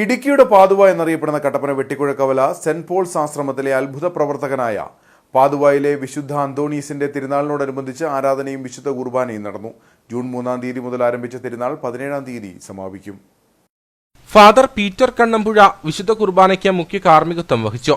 ഇടുക്കിയുടെ പാതുവ എന്നറിയപ്പെടുന്ന Kattappana വെട്ടിക്കുഴക്കവല saint Paul's ആശ്രമത്തിലെ അത്ഭുത പ്രവർത്തകനായ പാതുവായിലെ വിശുദ്ധ അന്തോണീസിന്റെ തിരുനാളിനോടനുബന്ധിച്ച് ആരാധനയും വിശുദ്ധ കുർബാനയും നടന്നു. ജൂൺ മൂന്നാം തീയതി മുതൽ ആരംഭിച്ച തിരുനാൾ പതിനേഴാം തീയതി സമാപിക്കും. ഫാദർ പീറ്റർ കണ്ണമ്പുഴ വിശുദ്ധ കുർബാനയ്ക്ക് മുഖ്യ കാർമ്മികത്വം വഹിച്ചു.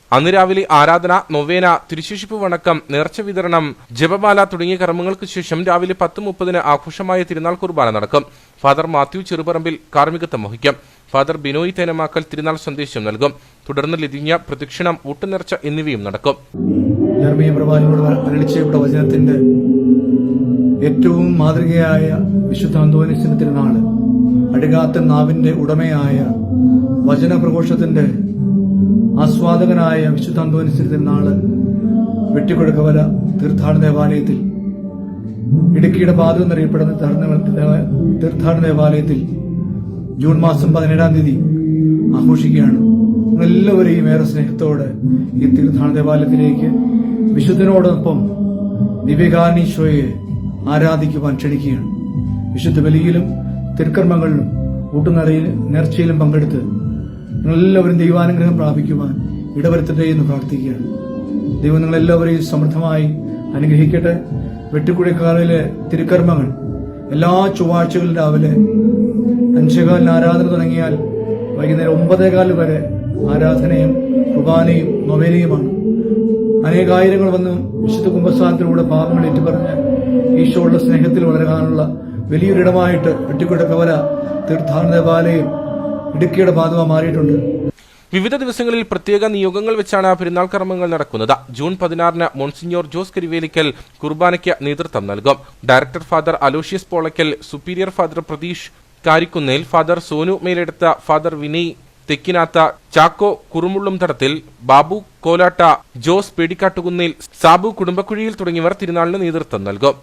അന്ന് രാവിലെ ആരാധന നൊവേന തിരുശേഷിപ്പ് വണക്കം നേർച്ച വിതരണം ജപമാല തുടങ്ങിയ കർമ്മങ്ങൾക്ക് ശേഷം രാവിലെ പത്ത് മുപ്പതിന് ആഘോഷമായ തിരുനാൾ കുർബാന നടക്കും. ഫാദർ മാത്യു ചെറുപറമ്പിൽ കാർമ്മികത്വം വഹിക്കും. ഫാദർ ബിനോയ് തേനമാക്കൽ തിരുനാൾ സന്ദേശം നൽകും. തുടർന്ന് ലതിഞ്ഞ പ്രദക്ഷിണം ഊട്ടുനേർച്ച എന്നിവയും നടക്കും. ഏറ്റവും മാതൃകയായ വിശുദ്ധ അന്തോനിസിന്റെ തിരുനാൾ അഴുകാത്ത നാവിന്റെ ഉടമയായ വചനപ്രഘോഷത്തിന്റെ ആസ്വാദകനായ വിശുദ്ധ അന്തോനിസിന്റെ തിരുനാൾ വെട്ടിക്കൊടുക്കവല തീർത്ഥാടന ദേവാലയത്തിൽ ഇടുക്കിയുടെ പാതം എന്നറിയപ്പെടുന്ന തീർത്ഥാടന ദേവാലയത്തിൽ ജൂൺ മാസം പതിനേഴാം തീയതി ആഘോഷിക്കുകയാണ്. എല്ലാവരെയും ഏറെ സ്നേഹത്തോടെ ഈ തീർത്ഥാടന ദേവാലയത്തിലേക്ക് വിശുദ്ധനോടൊപ്പം ദിവ്യകാനീശോയെ ആരാധിക്കുവാൻ ക്ഷണിക്കുകയാണ്. വിശുദ്ധ ബലിയിലും തിരുക്കർമ്മങ്ങളിലും ഊട്ടുനറയിൽ നേർച്ചയിലും പങ്കെടുത്ത് നിങ്ങളെല്ലാവരും ദൈവാനുഗ്രഹം പ്രാപിക്കുവാൻ ഇടവരുത്തട്ടെ എന്ന് പ്രാർത്ഥിക്കുകയാണ്. ദൈവം നിങ്ങളെല്ലാവരെയും സമൃദ്ധമായി അനുഗ്രഹിക്കട്ടെ. വെട്ടിക്കുഴിക്കാലിലെ തിരുക്കർമ്മങ്ങൾ എല്ലാ ചൊവ്വാഴ്ചകളും രാവിലെ അഞ്ചേകാലിന് ആരാധന തുടങ്ങിയാൽ വൈകുന്നേരം ഒമ്പതേകാൽ വരെ ആരാധനയും കുർബാനയും നൊവേനയുമാണ്. അനേകായിരങ്ങൾ വന്ന് വിശുദ്ധ കുംഭസ്ഥാനത്തിലൂടെ പാപങ്ങൾ ഏറ്റുപറഞ്ഞ് ഈശോയുടെ സ്നേഹത്തിൽ വളരാനുള്ള വലിയൊരിടമായിട്ട് വെട്ടിക്കുടക്കവല തീർത്ഥാടന ദേവാലയം ഇടുക്കിയുടെ പാതവ മാറിയിട്ടുണ്ട്. വിവിധ ദിവസങ്ങളിൽ പ്രത്യേക നിയോഗങ്ങൾ വെച്ചാണ് പെരുന്നാൾ കർമ്മങ്ങൾ നടക്കുന്നത്. ജൂൺ പതിനാറിന് മോൺസിഞ്ഞോർ ജോസ് കരിവേലിക്കൽ കുർബാനയ്ക്ക് നേതൃത്വം നൽകും. Director father Aloysius Polakkal superior father Pratheesh Karikkunnel father Sonu Meledutha father Vinay Thekkinatha Chacko കുറുമുള്ളും Thadathil Babu കോലാട്ട Jose Pedikattukunnel Sabu കുടുംബക്കുഴിയിൽ തുടങ്ങിയവർ തിരുനാളിന് നേതൃത്വം നൽകും.